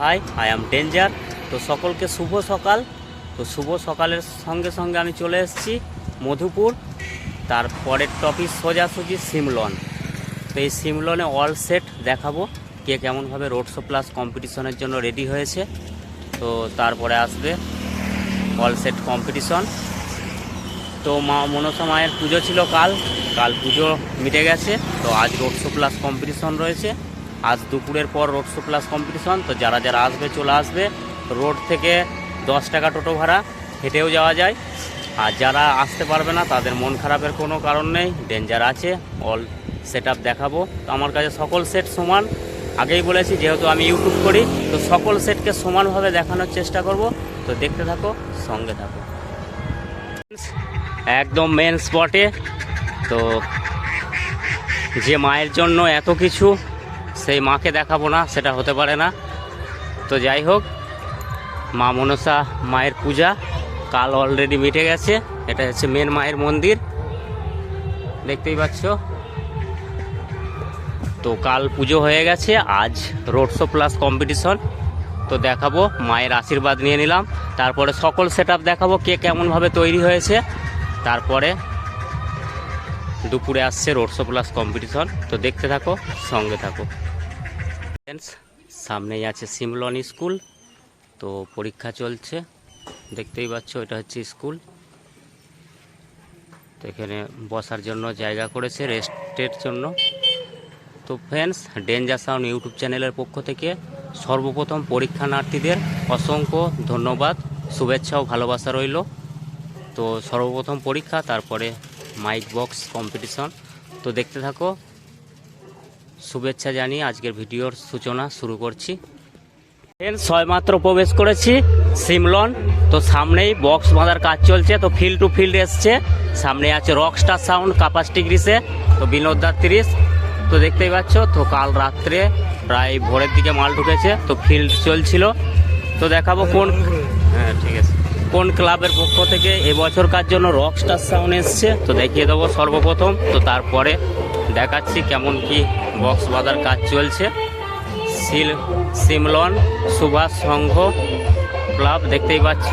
Hi I am danger তো সকলকে শুভ সকাল। তো শুভ সকালের সঙ্গে সঙ্গে আমি চলে এসেছি মধুপুর। তারপরের টপিক সোজাসুজি সিমলন। তো এই সিমলনে অল সেট দেখাবো কে কেমনভাবে রোড শো প্লাস কম্পিটিশনের জন্য রেডি হয়েছে। তো তারপরে আসবে অল সেট কম্পিটিশন তো মা, মনসা মায়ের পুজো ছিল কাল। কাল পুজো মিটে গেছে। তো আজ রোড শো প্লাস কম্পিটিশন রয়েছে। আজ দুপুরের পর রোড শো প্লাস কম্পিটিশন তো যারা যারা আসবে, চলে আসবে। রোড থেকে দশ টাকা টোটো ভাড়া, হেঁটেও যাওয়া যায়। আর যারা আসতে পারবে না, তাদের মন খারাপের কোনো কারণ নেই ডেঞ্জার আছে অল সেট আপ দেখাবো। তো আমার কাছে সকল সেট সমান। আগেই বলেছি, যেহেতু আমি ইউটিউব করি, তো সকল সেটকে সমানভাবে দেখানোর চেষ্টা করব। তো দেখতে থাকো, সঙ্গে থাকো। একদম মেন স্পটে তো যে মায়ের জন্য এত কিছু সেই মাকে দেখাবো না, সেটা হতে পারে না। তো যাই হোক, মা মনসা মায়ের পূজা, কাল অলরেডি মিটে গেছে এটা হচ্ছে মেন মায়ের মন্দির। দেখতেই পাচ্ছ? তো কাল পুজো হয়ে গেছে, আজ রোড শো প্লাস কম্পিটিশন তো দেখাবো, মায়ের আশীর্বাদ নিয়ে নিলাম। তারপরে সকল সেট আপ দেখাবো, কে কেমনভাবে তৈরি হয়েছে। তারপরে দুপুরে আসছে রোড শো প্লাস কম্পিটিশন তো দেখতে থাকো, সঙ্গে থাকো। Friends, সামনেই আছে সিমলন স্কুল তো পরীক্ষা চলছে। দেখতেই পাচ্ছ এটা হচ্ছে স্কুল তো এখানে বসার জন্য জায়গা করেছে রেস্টের জন্য। তো ফ্রেন্ডস ডেঞ্জার সাউন্ড ইউটিউব চ্যানেলের পক্ষ থেকে সর্বপ্রথম পরীক্ষানার্থীদের অসংখ্য ধন্যবাদ শুভেচ্ছা ও ভালোবাসা রইল। তো সর্বপ্রথম পরীক্ষা তারপরে মাইক বক্স কম্পিটিশন তো দেখতে থাকো শুভেচ্ছা জানিয়ে আজকের ভিডিওর সূচনা শুরু করছি। ট্রেন ছয়মাত্র প্রবেশ করেছি, সিমলন। তো সামনেই বক্স বাঁধার কাজ চলছে, তো ফিল্ড টু ফিল্ড এসছে। সামনে আছে রকস্টার সাউন্ড কাপাসটি গ্রিসে তো বিনোদার তিরিশ। তো দেখতেই পাচ্ছ, তো কাল রাত্রে প্রায় ভোরের দিকে মাল ঢুকেছে, তো ফিল্ড চলছিল। তো দেখাবো কোন হ্যাঁ ঠিক আছে। কোন ক্লাবের পক্ষ থেকে এবছরকার জন্য রকস্টার সাউন্ড এসছে, তো দেখিয়ে দেবো সর্বপ্রথম। তো তারপরে দেখাচ্ছি কেমন কি বক্স বাঁধার কাজ চলছে। সিল, সিমলন, সুভাষ সংঘ ক্লাব দেখতেই পাচ্ছ।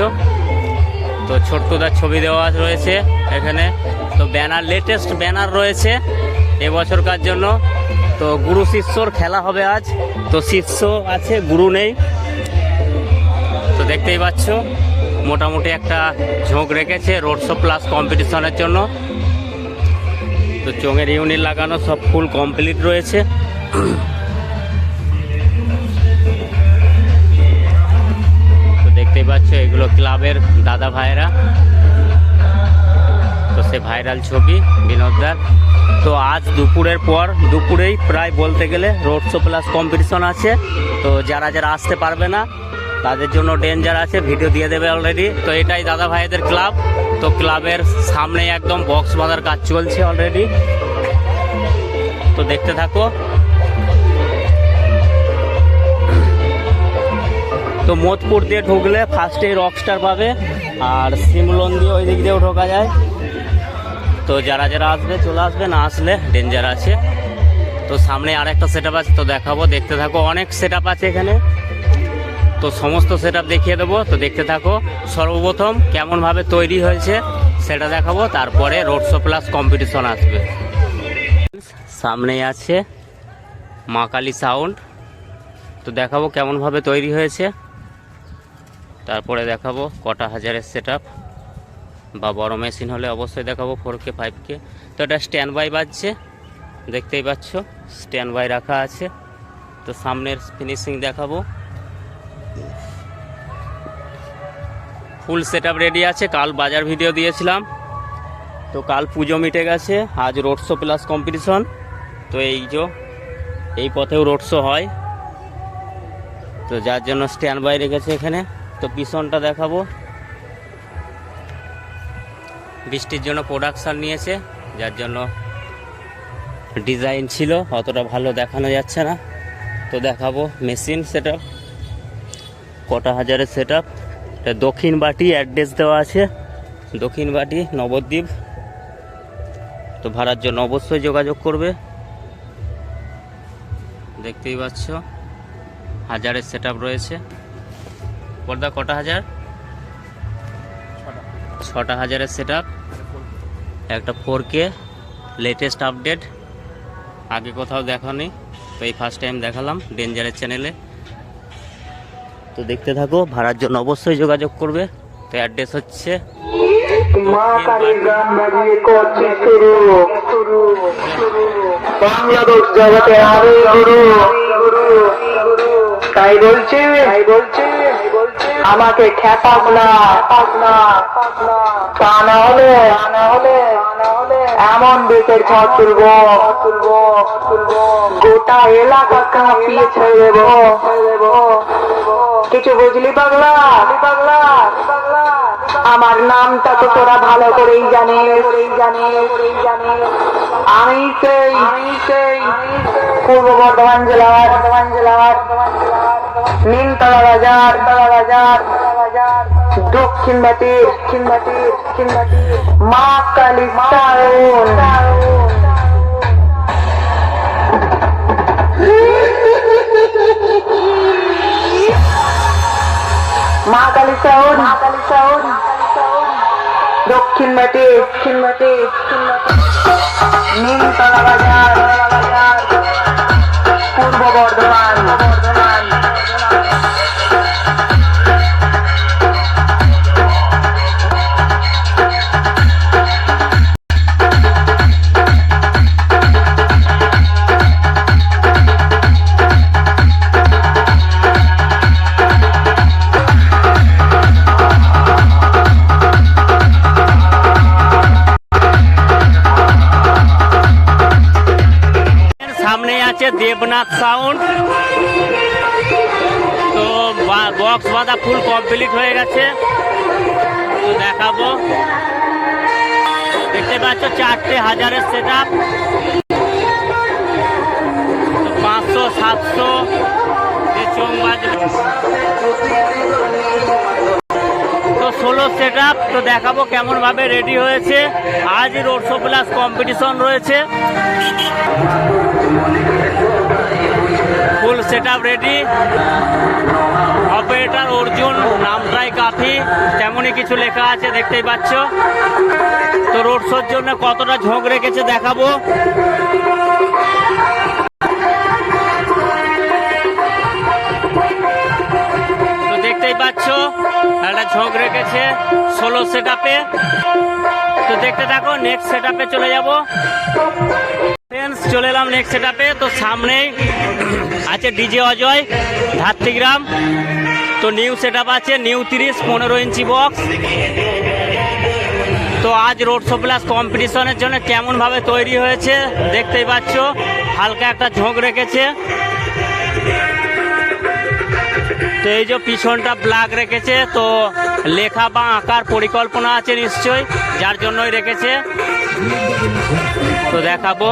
তো ছোট্টদার ছবি দেওয়া রয়েছে এখানে। তো ব্যানার লেটেস্ট ব্যানার রয়েছে এবছরকার জন্য। তো গুরু শিষ্যর খেলা হবে আজ। তো শিষ্য আছে, গুরু নেই। তো দেখতেই পাচ্ছ, মোটামুটি একটা ঝোঁক রেখেছে রোড শো প্লাস কম্পিটিশনের জন্য। তো চোঙের ইউনিট লাগানো সব ফুল কমপ্লিট রয়েছে। তো দেখতেই পাচ্ছ, এগুলো ক্লাবের দাদা ভাইরা তো সে ভাইরাল ছবি, বিনোদদার। তো আজ দুপুরের পর, দুপুরেই প্রায় বলতে গেলে রোড শো প্লাস কম্পিটিশন আছে। তো যারা যারা আসতে পারবে না তাদের জন্য ডেঞ্জার আছে ভিডিও দিয়ে দেবে অলরেডি তো এটাই দাদা ভাইদের ক্লাব তো ক্লাবের সামনে একদম বক্স বাঁধার কাজ চলছে অলরেডি তো দেখতে থাকো। তো মোদপুর দিয়ে ঢুকলে ফার্স্টে রকস্টার পাবে, আর সিমলন দিয়ে ওই দিক দিয়েও ঢোকা যায়। তো যারা যারা আসবে, চলে আসবে, না আসলে ডেঞ্জার আছে। তো সামনে আর একটা সেট আছে, তো দেখাবো। দেখতে থাকো, অনেক সেট আছে এখানে। তো সমস্ত সেট দেখিয়ে দেবো। তো দেখতে থাকো, সর্বপ্রথম কেমনভাবে তৈরি হয়েছে সেটা দেখাবো, তারপরে রোড শো প্লাস কম্পিটিশন আসবে। সামনেই আছে মা কালী সাউন্ড তো দেখাবো কেমনভাবে তৈরি হয়েছে। তারপরে দেখাবো কটা হাজারের সেট বা বড় মেশিন হলে অবশ্যই দেখাবো ফোর কে ফাইভ কে তো এটা স্ট্যান্ড বাই বাজছে, দেখতেই পাচ্ছ স্ট্যান্ড বাই রাখা আছে। তো সামনের ফিনিশিং দেখাবো। ফুল সেট রেডি আছে, কাল বাজার ভিডিও দিয়েছিলাম। তো কাল পুজো মিটে গেছে, আজ রোড শো প্লাস কম্পিটিশন তো এই যে, এই পথেও রোড শো হয়। তো যার জন্য স্ট্যান্ড বাই রেখেছে এখানে। তো পিছনটা দেখাবো। বৃষ্টির জন্য প্রোডাকশান নিয়েছে, যার জন্য ডিজাইন ছিল, অতটা ভালো দেখানো যাচ্ছে না। তো দেখাবো মেশিন সেট কটা হাজারের সেট এটা দক্ষিণ বাটি অ্যাড্রেস দেওয়া আছে। দক্ষিণ বাটি নবদ্বীপ। তো ভাড়ার জন্য অবশ্যই যোগাযোগ করবে। দেখতেই পাচ্ছ, হাজারের সেট রয়েছে। পর্দা কটা হাজার? ছটা হাজারের সেট একটা ফোর কে লেটেস্ট আপডেট আগে কোথাও দেখানি, তো এই ফার্স্ট টাইম দেখালাম ডেঞ্জারের চ্যানেলে তো দেখতে থাকো, ভাড়ার জন্য অবশ্যই যোগাযোগ করবে। তো অ্যাড্রেস হচ্ছে তাই বলছি আমাকে না না না হলে, এমন বেতের ঝড় তুলবো। গোটা এলাকা কাঁপিয়ে ছেড়ে ছেড়ে কিছু বুঝলি পাগলা পাগলা আমার নামটা তো তোরা ভালো করেই জানিস। জানিস। আমি সেই পূর্ব বর্ধমান জেলা বর্ধমান জেলার নিমতলা বাজার তলা বাজার বাজার। দক্ষিণ বাটি দক্ষিণ বাটি দক্ষিণ বাটি। মা কালী দক্ষিণ বাটি দক্ষিণ বাটি দক্ষিণ বাটি নিমতলা দেবনাথ সাউন্ড। তো বক্স বাঁধা ফুল কমপ্লিট হয়ে গেছে। তো দেখাবো। দেখতে পাচ্ছ চারটে হাজারের সেট আপ পাঁচশো, সাতশো তো ষোলো সেট তো দেখাবো কেমনভাবে রেডি হয়েছে। আজ রোড শো প্লাস কম্পিটিশন রয়েছে। Full set ready operator Arjun, নামটাই কাফি তেমনই কিছু লেখা আছে, দেখতেই পাচ্ছ। তো রোড শোর জন্য কতটা ঝোঁক রেখেছে দেখাবো। তো দেখতেই পাচ্ছ, একটা ঝোঁক রেখেছে ষোলো সেট তো দেখতে থাকো নেক্সট সেট চলে যাব। চলে এলাম নেক্সট সেটআপে তো সামনেই আছে ডিজে অজয় ধাত্রিগ্রাম তো নিউ সেটআপ আছে নিউ তিরিশ, পনেরো ইঞ্চি বক্স তো আজ রোড শো প্লাস কম্পিটিশনের জন্য কেমনভাবে তৈরি হয়েছে, দেখতেই পাচ্ছ। হালকা একটা ঝোঁক রেখেছে। তো এই যে পিছনটা ব্ল্যাক রেখেছে, তো লেখা বা আঁকার পরিকল্পনা আছে নিশ্চয়ই, যার জন্যই রেখেছে। তো দেখাবো।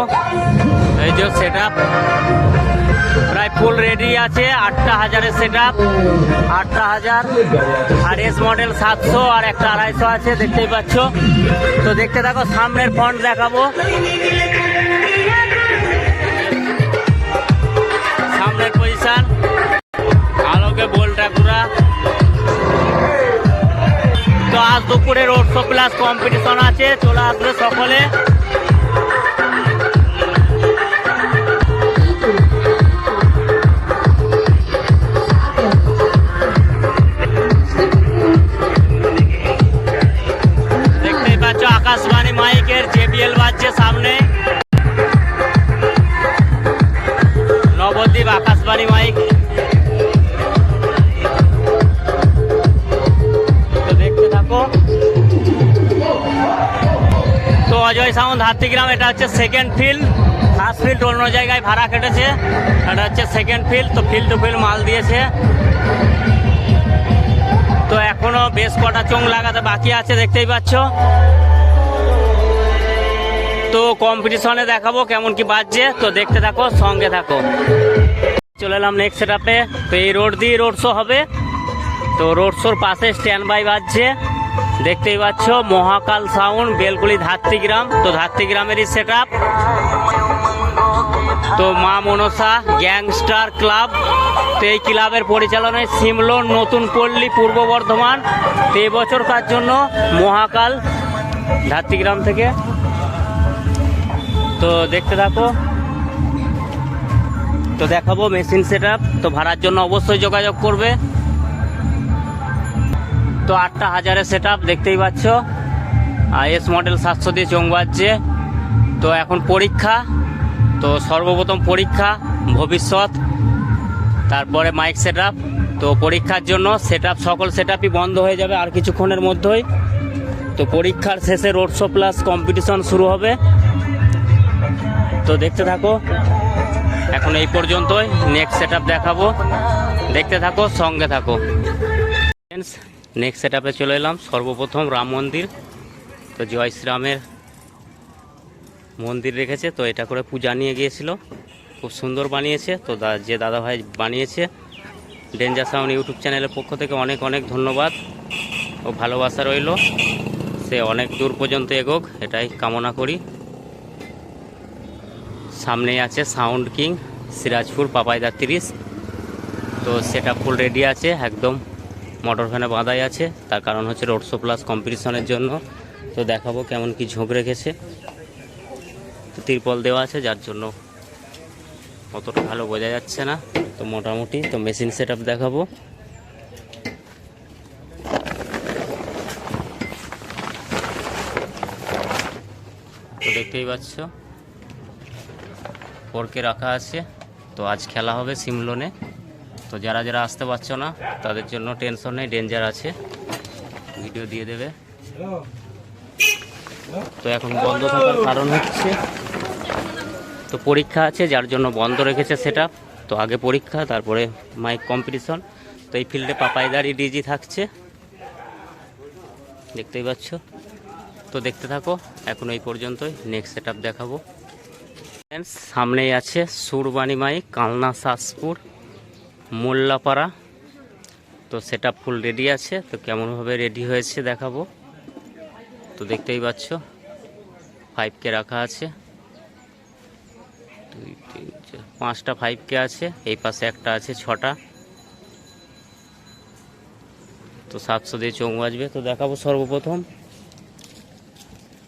এই যে সেট প্রায় ফুল রেডি আছে, আটটা হাজারের সেট আপ আটটা হাজার। আর এস মডেল সাতশো আর একটা আড়াইশো আছে, দেখতেই পাচ্ছ। তো দেখতে থাকো, সামনের ফন্ট দেখাবো। সামনের পজিশন আলোকে বোলটা পুরা। তো আজ দুপুরে রোড শো প্লাস কম্পিটিশন আছে, চলে আসবে সকলে। সাউন্ড এটা হচ্ছে সেকেন্ড ফিল্ড ফার্স্ট ফিল্ড অন্য জায়গায় ভাড়া কেটেছে, এটা হচ্ছে সেকেন্ড ফিল্ড তো ফিল্ড টু ফিল্ড মাল দিয়েছে। তো এখনও বেশ কটা চোং লাগাতে বাকি আছে, দেখতেই পাচ্ছ। তো কম্পিটিশনে দেখাবো কেমন কি বাজছে, তো দেখতে থাকো, সঙ্গে থাকো। চলে এলাম নেক্সট সেট আপে তো এই রোড দিয়ে রোড শো হবে। তো রোড শোর পাশে স্ট্যান্ড বাই বাজছে। দেখতেই পাচ্ছ, মহাকাল সাউন্ড বেলকুলি ধাত্রিগ্রাম। তো ধাত্রিগ্রামেরই সেট তো মা মনসা গ্যাংস্টার ক্লাব তো এই ক্লাবের পরিচালনায় সিমলোন নতুন পল্লী, পূর্ব বর্ধমান। তো এবছর কার জন্য মহাকাল ধাত্রীগ্রাম থেকে। তো দেখতে থাকো। তো দেখাবো মেশিন সেট তো ভাড়ার জন্য অবশ্যই যোগাযোগ করবে। তো আটটা হাজারের সেট দেখতেই পাচ্ছ। আর এস মডেল সাতশো দিয়ে চোং বাজছে। তো এখন পরীক্ষা। তো সর্বপ্রথম পরীক্ষা, ভবিষ্যৎ, তারপরে মাইক সেট তো পরীক্ষার জন্য সেট সকল সেট বন্ধ হয়ে যাবে আর কিছুক্ষণের মধ্যেই। তো পরীক্ষার শেষে রোড শো প্লাস কম্পিটিশন শুরু হবে। তো দেখতে থাকো। এখন এই পর্যন্তই। নেক্সট সেট দেখাবো। দেখতে থাকো, সঙ্গে থাকো। নেক্সট সেট চলে এলাম। সর্বপ্রথম রাম মন্দির। তো জয় শ্রীরামের মন্দির রেখেছে। তো এটা করে পূজা নিয়ে গিয়েছিল। খুব সুন্দর বানিয়েছে। তো যে দাদা ভাই বানিয়েছে ডেঞ্জার সাউন্ড ইউটিউব চ্যানেলের পক্ষ থেকে অনেক অনেক ধন্যবাদ ও ভালোবাসা রইল। সে অনেক দূর পর্যন্ত এগোক, এটাই কামনা করি। সামনেই আছে সাউন্ড কিং সিরাজপুর পাপাইদা তিরিশ। তো সেটা ফুল রেডি আছে, একদম মোটর ভ্যানে বাঁধাই আছে। তার কারণ হচ্ছে রোড শো প্লাস কম্পিটিশনের জন্য। তো দেখাবো কেমন কি ঝোঁক রেখেছে। তো তিরপল দেওয়া আছে, যার জন্য অতটা ভালো বোঝা যাচ্ছে না। তো মোটামুটি তো মেশিন সেট দেখাবো। তো দেখতেই পাচ্ছ। পরকে রাখা আছে। তো আজ খেলা হবে সিমলোনে। তো যারা যারা আসতে পারছ না, তাদের জন্য টেনশন নেই ডেঞ্জার আছে। ভিডিও দিয়ে দেবে। তো এখন বন্ধ থাকার কারণ হচ্ছে, তো পরীক্ষা আছে, যার জন্য বন্ধ রেখেছে সেটা তো আগে পরীক্ষা, তারপরে মাইক কম্পিটিশন তো এই ফিল্ডে পাপাইদারি ডিজি থাকছে। দেখতেই পাচ্ছ? তো দেখতে থাকো, এখন এই পর্যন্তই। নেক্সট সেট দেখাবো। সামনেই আছে সুরবাণী মাইক কালনা শাসপুর। মোল্লাপাড়া। তো সেটা ফুল রেডি আছে, তো কেমনভাবে রেডি হয়েছে দেখাবো। তো দেখতেই পাচ্ছ ফাইভ কে রাখা আছে। দুই, তিন পাঁচটা ফাইভ কে আছে, এই পাশে একটা আছে ছটা। তো সাতশো দিয়ে চোখ বাজবে, তো দেখাবো সর্বপ্রথম।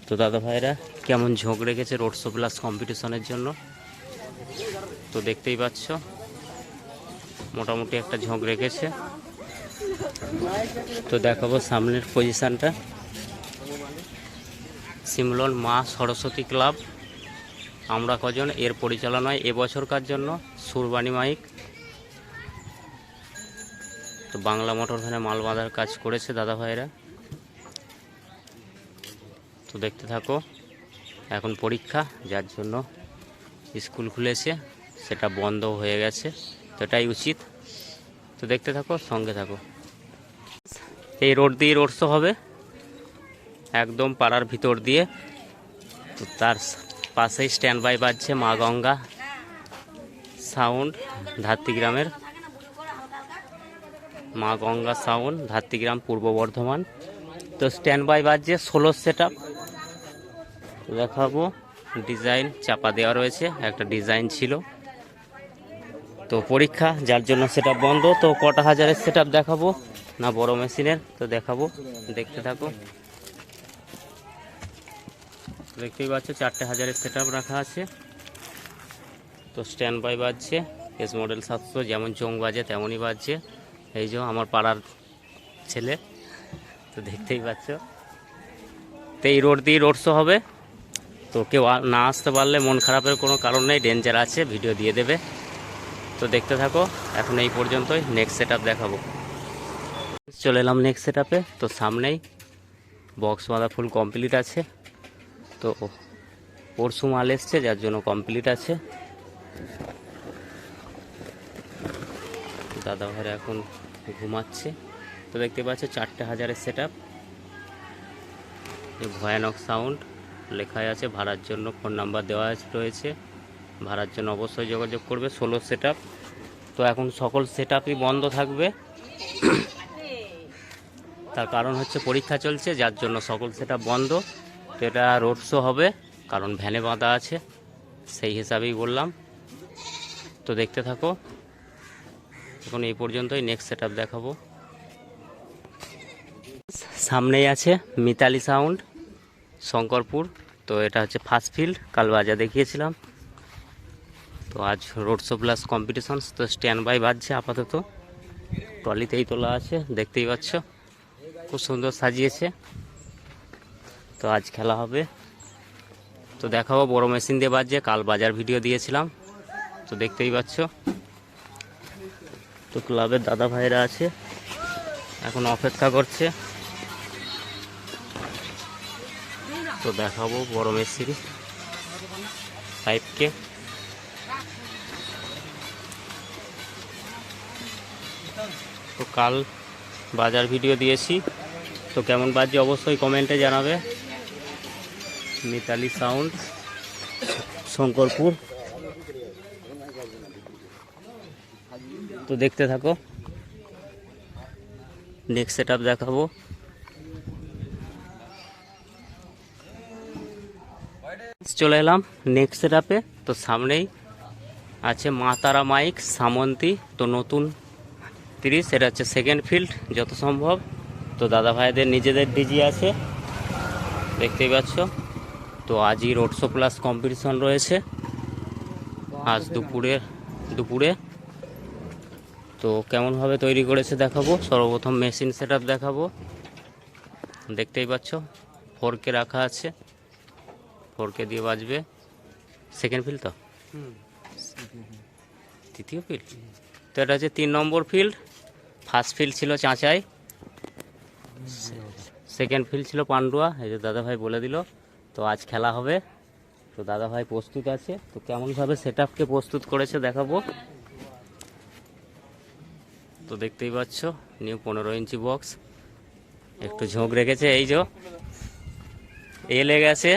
তো দাদা ভাইরা, কেমন ঝোঁক রেখেছে রোড শো প্লাস কম্পিটিশনের জন্য। তো দেখতেই পাচ্ছ মোটামুটি একটা ঝোঁক রেখেছে। তো দেখাবো সামনের পজিশানটা। সিমলন মা সরস্বতী ক্লাব। আমরা কজন, এর পরিচালনায় এবছরকার জন্য সুরবাণী মাইক। তো বাংলা মোটর ভ্যানে মাল বাঁধার কাজ করেছে দাদা ভাইরা তো দেখতে থাকো, এখন পরীক্ষা, যার জন্য স্কুল খুলেছে, সেটা বন্ধ হয়ে গেছে। তো এটাই উচিত। তো দেখতে থাকো, সঙ্গে থাকো। এই রোড দিয়ে রোড শো হবে। একদম পাড়ার ভিতর দিয়ে। তো তার পাশেই স্ট্যান্ড বাই বাজছে মা গঙ্গা। সাউন্ড ধাত্রীগ্রামের মা গঙ্গা সাউন্ড ধাত্রীগ্রাম পূর্ব বর্ধমান। তো স্ট্যান্ড বাই বাজছে ষোলো সেট আপ দেখাবো। ডিজাইন চাপা দেওয়া রয়েছে। একটা ডিজাইন ছিল। তো পরীক্ষা, যার জন্য সেটা বন্ধ। তো কটা হাজারের সেট দেখাবো? না, বড় মেশিনের, তো দেখাবো। দেখতে থাকো। দেখতেই পাচ্ছ, চারটে হাজারের সেট রাখা আছে। তো স্ট্যান্ড বাই বাজছে। এস মডেল সাতশো, যেমন চোং বাজে, তেমনই বাজছে। এই যে আমার পাড়ার ছেলে, তো দেখতেই পাচ্ছ। তো এই রোড দিয়ে রোড শো হবে। তো কেউ না আসতে পারলে মন খারাপের কোনো কারণ নেই ডেঞ্জার আছে ভিডিও দিয়ে দেবে। তো দেখতে থাকো, এখন এই পর্যন্তই নেক্সট সেট দেখাবো। চলে এলাম নেক্সট সেট তো সামনেই বক্স বাঁধা ফুল কমপ্লিট আছে। তো পরশু মাল এসছে, যার জন্য কমপ্লিট আছে। দাদা এখন ঘুমাচ্ছে। তো দেখতে পাচ্ছ, চারটে হাজারের সেট আপ ভয়ানক সাউন্ড লেখাই আছে, ভাড়ার জন্য ফোন নাম্বার দেওয়া রয়েছে। ভাড়ার জন্য অবশ্যই যোগাযোগ করবে, ষোলো সেট তো এখন সকল সেট বন্ধ থাকবে। তার কারণ হচ্ছে পরীক্ষা চলছে, যার জন্য সকল সেট বন্ধ। তো এটা রোড শো হবে, কারণ ভ্যানে বাঁধা আছে, সেই হিসাবেই বললাম। তো দেখতে থাকো। এখন এই পর্যন্তই নেক্সট সেট দেখাবো। সামনেই আছে মিতালি সাউন্ড শঙ্করপুর। তো এটা হচ্ছে ফার্স্ট ফিল্ড কাল বাজা দেখিয়েছিলাম। তো আজ রোড শো প্লাস কম্পিটিশন তো স্ট্যান্ড বাই বাজছে আপাতত। ট্রলিতেই তোলা আছে, দেখতেই পাচ্ছ। খুব সুন্দর সাজিয়েছে। তো আজ খেলা হবে। তো দেখাবো, বড় মেশিন দিয়ে বাজছে, কাল বাজার ভিডিও দিয়েছিলাম। তো দেখতেই পাচ্ছ। তো ক্লাবের দাদা ভাইরা আছে। এখন অপেক্ষা করছে। তো দেখাবো বড় মেশিন পাইপকে তো কাল বাজার ভিডিও দিয়েছি। তো কেমন বাজছে অবশ্যই কমেন্টে জানাবে। মিতালি সাউন্ড, শঙ্করপুর। তো দেখতে থাকো। নেক্সট সেট দেখাবো। চলে এলাম নেক্সট সেট তো সামনেই আছে মা তারা মাইক, সামন্তী। তো নতুন তিরিশ এটা হচ্ছে সেকেন্ড ফিল্ড যত সম্ভব। তো দাদা ভাইদের নিজেদের ডিজি আছে দেখতেই পাচ্ছ। তো আজই রোড শো প্লাস কম্পিটিশন রয়েছে। আজ দুপুরে দুপুরে। তো কেমনভাবে তৈরি করেছে দেখাবো। সর্বপ্রথম মেশিন সেট দেখাবো। দেখতেই পাচ্ছ ফোরকে রাখা আছে। ফোরকে দিয়ে বাজবে। সেকেন্ড ফিল্ড তো? তৃতীয় ফিল্ড তো এটা হচ্ছে তিন নম্বর ফিল্ড ফার্স্ট ফিল্ড ছিল চাঁচাই। সেকেন্ড ফিল্ড ছিল পান্ডুয়া। এই যে দাদাভাই বলে দিল, তো আজ খেলা হবে। তো দাদাভাই প্রস্তুত আছে। তো কেমনভাবে সেট আপকে প্রস্তুত করেছে দেখাবো। তো দেখতেই পাচ্ছ নিউ পনেরো ইঞ্চি বক্স একটু ঝোঁক রেখেছে, এই যে। এলে গেছে।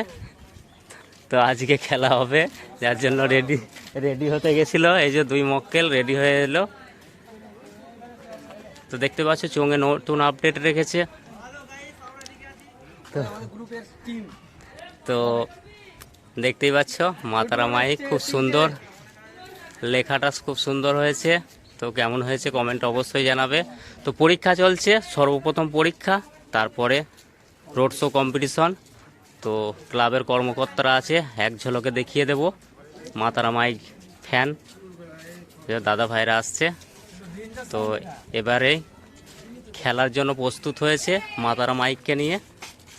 তো আজকে খেলা হবে। যার জন্য রেডি রেডি হতে গেছিল। এই যে দুই মক্কেল রেডি হয়ে এলো। তো দেখতে পাচ্ছ চোঙে নতুন আপডেট রেখেছে। তো- দেখতেই পাচ্ছ মাতারা মাইক খুব সুন্দর। লেখাটা খুব সুন্দর হয়েছে। তো কেমন হয়েছে কমেন্ট অবশ্যই জানাবে। তো পরীক্ষা চলছে সর্বপ্রথম পরীক্ষা তারপরে রোড শো কম্পিটিশন তো ক্লাবের কর্মকর্তারা আছে এক ঝলকে দেখিয়ে দেব। মাতারা মাইক ফ্যান দাদা ভাইরা আসছে। তো এবারে খেলার জন্য প্রস্তুত হয়েছে মাতারা মাইককে নিয়ে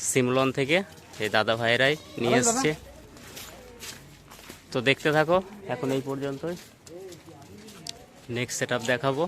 সিমলন থেকে এই দাদা ভাইরাই নিয়ে এসছে। তো দেখতে থাকো এখন এই পর্যন্তই। নেক্সট সেট দেখাবো।